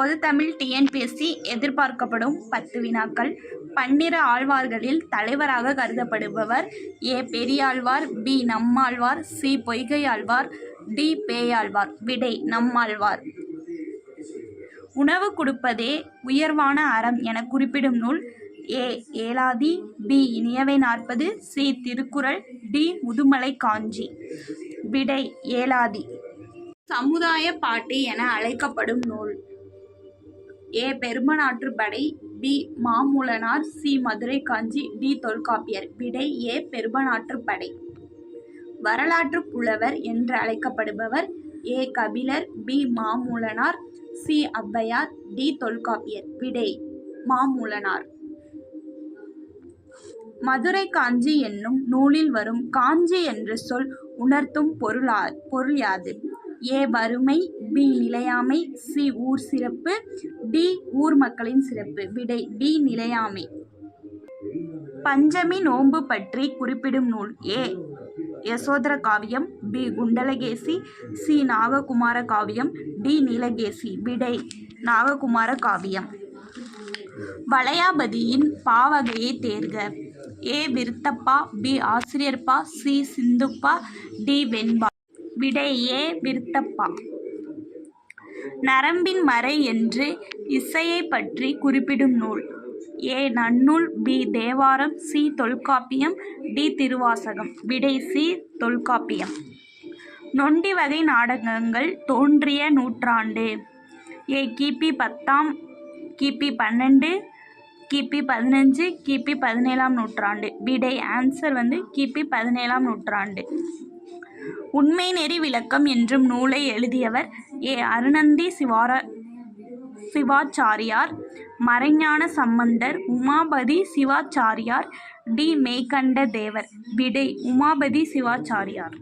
பொதுத்தமிழ் TNPSC எதிர்பார்க்கப்படும் பத்து வினாக்கள். பன்னிரு ஆழ்வார்களில் தலைவராக கருதப்படுபவர் A Periyalvar B Nammalvar C Poigaiyalvar D Peyalvar. விடை நம்மாழ்வார். உணவு கொடுப்பதே உயர்வான அறம் என குறிப்பிடும் நூல் ஏ Elathi B Iniyavai Narpathu C Thirukkural D Mudumalai Kanchi. விடை ஏலாதி. சமுதாய பாட்டு என அழைக்கப்படும் நூல். A. Perumanarruppadai B. Mamulanar C. Madurai Kanchi D. Tolkappiyar. விடை ஏ. பெருமநாற்றுப்படை வரலாற்று புலவர் என்று அழைக்கப்படுபவர் A. Kapilar B. Mamulanar C. Avvaiyar D. Tolkappiyar. விடை மாமூலனார். மதுரை காஞ்சி என்னும் நூலில் வரும் காஞ்சி என்ற சொல் உணர்த்தும் பொருளா பொருள் யாது? ஏ வறுமை பி நிலையாமை சி ஊர் சிறப்பு டி ஊர் மக்களின் சிறப்பு. விடை டி நிலையாமை. பஞ்சமி நோன்பு பற்றி குறிப்பிடும் நூல் ஏ. யசோதர காவியம் பி குண்டலகேசி சி நாககுமார காவியம் டி நீலகேசி. விடை நாககுமார காவியம். வளையாபதியின் பாவகையை தேர்க. ஏ விருத்தப்பா பி ஆசிரியர்பா சி சிந்துப்பா டி வெண்பா. விடை ஏ விருத்தப்பா. நரம்பின் மறை என்று இசையை பற்றி குறிப்பிடும் நூல். A. Nannul B. Thevaram C. Tolkappiyam D. Thiruvasagam. விடை சி. தொல்காப்பியம். நொண்டி வகை நாடகங்கள் தோன்றிய நூற்றாண்டு. ஏ. கிபி பத்தாம் கிபி பன்னெண்டு கிபி பதினஞ்சு கிபி பதினேழாம் நூற்றாண்டு. விடை ஆன்சர் வந்து கிபி பதினேழாம் நூற்றாண்டு. உண்மை நெறி விளக்கம் என்றும் நூலை எழுதியவர் ஏ. அருணந்தி சிவார சிவாச்சாரியார் மறைஞான சம்பந்தர் உமாபதி சிவாச்சாரியார் டி. மெய்கண்ட தேவர் விடை உமாபதி சிவாச்சாரியார்.